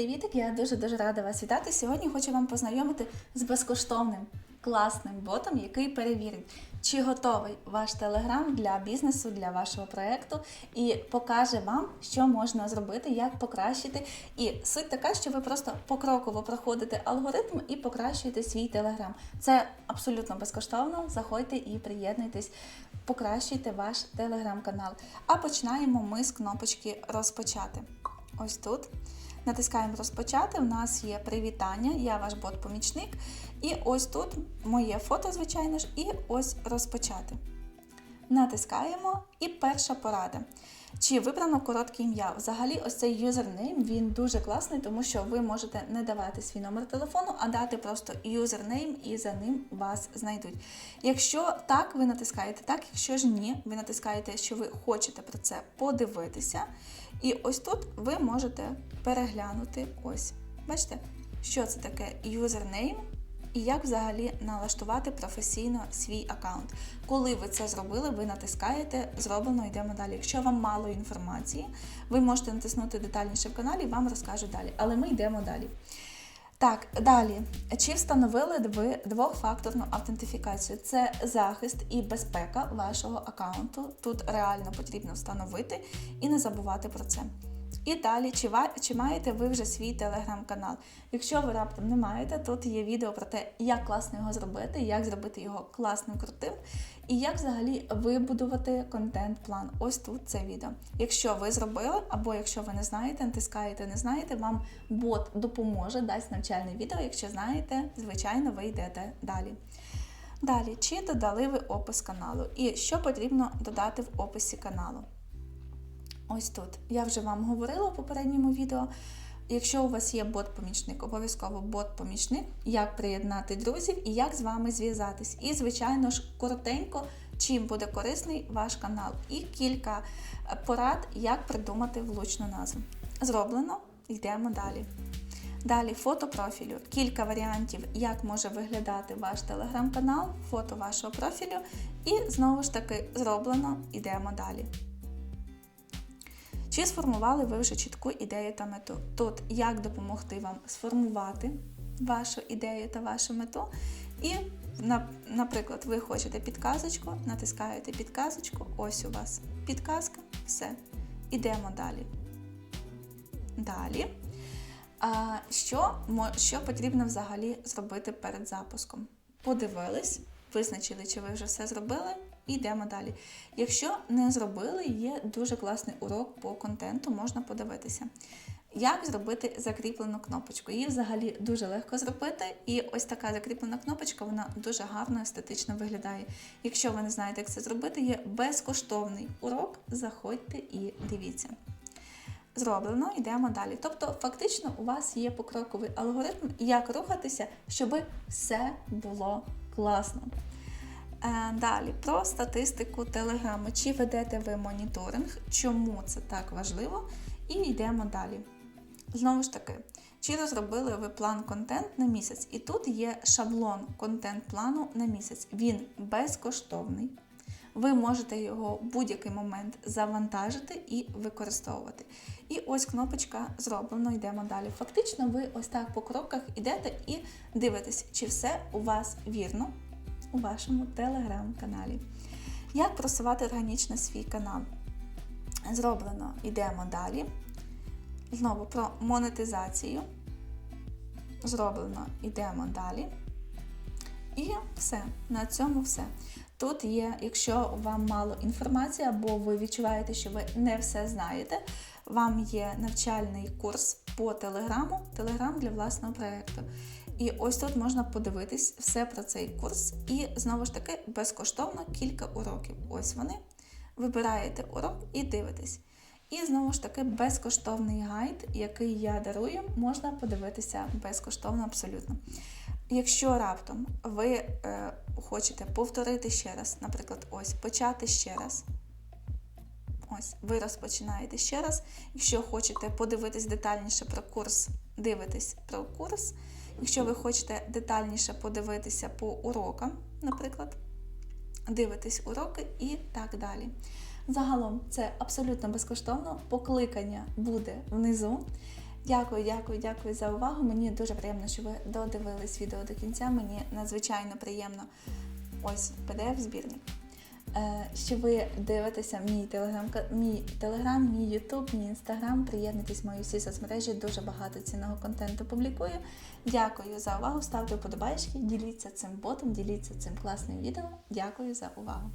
Привітик, я дуже дуже рада вас вітати. Сьогодні хочу вам познайомити з безкоштовним класним ботом, який перевірить, чи готовий ваш телеграм для бізнесу, для вашого проекту, і покаже вам, що можна зробити, як покращити. І суть така, що ви просто покроково проходите алгоритм і покращуєте свій телеграм. Це абсолютно безкоштовно. Заходьте і приєднуйтесь, покращуйте ваш телеграм-канал. А починаємо ми з кнопочки розпочати. Ось тут. Натискаємо розпочати. У нас є привітання, я ваш бот-помічник. І ось тут моє фото, звичайно ж, і ось розпочати. Натискаємо і перша порада. Чи вибрано коротке ім'я? Взагалі, ось цей юзернейм він дуже класний, тому що ви можете не давати свій номер телефону, а дати просто юзернейм і за ним вас знайдуть. Якщо так, ви натискаєте так, якщо ж ні, ви натискаєте, що ви хочете про це подивитися. І ось тут ви можете переглянути ось. Бачите, що це таке юзернейм і як взагалі налаштувати професійно свій аккаунт. Коли ви це зробили, ви натискаєте Зроблено, йдемо далі. Якщо вам мало інформації, ви можете натиснути детальніше в каналі вам розкажуть далі. Але ми йдемо далі. Так, далі. Чи встановили ви двохфакторну автентифікацію? Це захист і безпека вашого аккаунту. Тут реально потрібно встановити і не забувати про це. І далі, чи, чи маєте ви вже свій телеграм-канал? Якщо ви раптом не маєте, тут є відео про те, як класно його зробити, як зробити його класним, крутим, і як взагалі вибудувати контент-план. Ось тут це відео. Якщо ви зробили, або якщо ви не знаєте, натискаєте, не знаєте, вам бот допоможе, дасть навчальне відео. Якщо знаєте, звичайно, ви йдете далі. Далі, чи додали ви опис каналу? І що потрібно додати в описі каналу? Ось тут. Я вже вам говорила в попередньому відео. Якщо у вас є бот-помічник, обов'язково бот-помічник, як приєднати друзів і як з вами зв'язатись. І, звичайно ж, коротенько, чим буде корисний ваш канал, і кілька е, порад, як придумати влучну назву. Зроблено, йдемо далі. Далі фото профілю, кілька варіантів, як може виглядати ваш телеграм-канал, фото вашого профілю. І знову ж таки зроблено, йдемо далі. Чи сформували ви вже чітку ідею та мету? Тут як допомогти вам сформувати вашу ідею та вашу мету. І, наприклад, ви хочете підказочку, натискаєте підказочку, ось у вас підказка, все. Ідемо далі. Далі. Що, що потрібно взагалі зробити перед запуском? Подивились, визначили, чи ви вже все зробили, і йдемо далі. Якщо не зробили, є дуже класний урок по контенту, можна подивитися. Як зробити закріплену кнопочку? Її взагалі дуже легко зробити, і ось така закріплена кнопочка, вона дуже гарно естетично виглядає. Якщо ви не знаєте, як це зробити, є безкоштовний урок. Заходьте і дивіться. Зроблено, йдемо далі. Тобто, фактично, у вас є покроковий алгоритм, як рухатися, щоб все було класно. Е, Далі про статистику Телеграму. Чи ведете ви моніторинг? Чому це так важливо? І йдемо далі. Знову ж таки, чи розробили ви план контент на місяць? І тут є шаблон контент-плану на місяць. Він безкоштовний. Ви можете його в будь-який момент завантажити і використовувати. І ось кнопочка зроблено, йдемо далі. Фактично, ви ось так по кроках йдете і дивитесь, чи все у вас вірно у вашому телеграм-каналі. Як просувати органічно свій канал? Зроблено, йдемо далі. Знову про монетизацію. Зроблено, йдемо далі. І все. На цьому все. Тут є, якщо вам мало інформації, або ви відчуваєте, що ви не все знаєте, вам є навчальний курс по телеграму, телеграм для власного проєкту. І ось тут можна подивитись все про цей курс. І знову ж таки безкоштовно кілька уроків. Ось вони. Вибираєте урок і дивитесь. І знову ж таки безкоштовний гайд, який я дарую, можна подивитися безкоштовно абсолютно. Якщо раптом ви е, хочете повторити ще раз, наприклад, ось почати ще раз. Ось, ви розпочинаєте ще раз. Якщо хочете подивитись детальніше про курс, дивитесь про курс. Якщо ви хочете детальніше подивитися по урокам, наприклад, дивитесь уроки і так далі. Загалом це абсолютно безкоштовно. Покликання буде внизу. Дякую, дякую, дякую за увагу. Мені дуже приємно, що ви додивились відео до кінця. Мені надзвичайно приємно. Ось pdf збірник. Е, що ви дивитеся мій телеграм, мій телеграм, мій ютуб, мій інстаграм. Приєднуйтесь в мої всі соцмережі. Дуже багато цінного контенту публікую. Дякую за увагу. Ставте вподобайки, діліться цим ботом, діліться цим класним відео. Дякую за увагу.